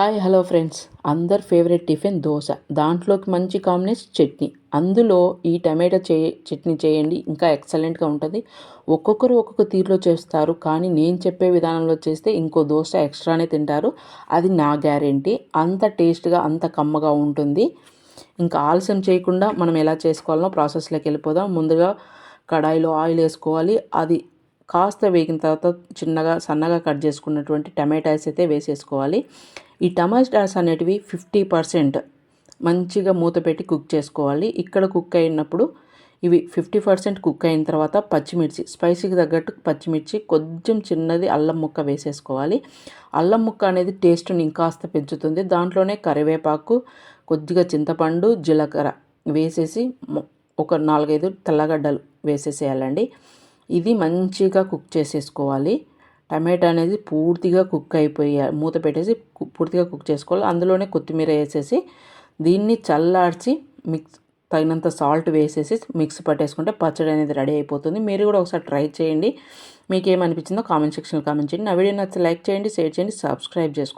Hi hello friends. అందరు favourite tiffin dosa. దాంట్లోకి మంచి కాంబినేషన్ చట్నీ. అందులో ఈ టమాటా చే చట్నీ చేయండి. ఇంకా ఎక్సలెంట్గా ఉంటుంది. ఒక్కొక్కరు ఒక్కొక్క తీరులో చేస్తారు. కానీ నేను చెప్పే విధానంలో చేస్తే ఇంకో దోశ ఎక్స్ట్రానే తింటారు. అది నా గ్యారెంటీ. అంత టేస్ట్గా అంత కమ్మగా ఉంటుంది. ఇంకా ఆలస్యం చేయకుండా మనం ఎలా చేసుకోవాలనో ప్రాసెస్లోకి వెళ్ళిపోదాం. ముందుగా కడాయిలో ఆయిల్ వేసుకోవాలి. అది కాస్త వేగిన తర్వాత చిన్నగా సన్నగా కట్ చేసుకున్నటువంటి టమాటాస్ అయితే వేసేసుకోవాలి. ఈ టమాటాస్ అనేటివి ఫిఫ్టీ పర్సెంట్ మంచిగా మూత పెట్టి కుక్ చేసుకోవాలి. ఇక్కడ కుక్ అయినప్పుడు ఇవి ఫిఫ్టీ పర్సెంట్ కుక్ అయిన తర్వాత పచ్చిమిర్చి స్పైసీకి తగ్గట్టు పచ్చిమిర్చి కొంచెం చిన్నది అల్లం ముక్క వేసేసుకోవాలి. అల్లం ముక్క అనేది టేస్ట్ని ఇంకాస్త పెంచుతుంది. దాంట్లోనే కరివేపాకు కొద్దిగా చింతపండు జీలకర్ర వేసేసి ఒక నాలుగైదు తెల్లగడ్డలు వేసేసేయాలండి. ఇది మంచిగా కుక్ చేసేసుకోవాలి. టమాటా అనేది పూర్తిగా కుక్ అయిపోయి మూత పెట్టేసి పూర్తిగా కుక్ చేసుకోవాలి. అందులోనే కొత్తిమీర వేసేసి దీన్ని చల్లార్చి మిక్స్ తగినంత సాల్ట్ వేసేసి మిక్స్ పట్టేసుకుంటే పచ్చడి అనేది రెడీ అయిపోతుంది. మీరు కూడా ఒకసారి ట్రై చేయండి. మీకు ఏమనిపించిందో కామెంట్ సెక్షన్లో కామెంట్ చేయండి. నా వీడియో నచ్చితే లైక్ చేయండి షేర్ చేయండి సబ్స్క్రైబ్ చేసుకోండి.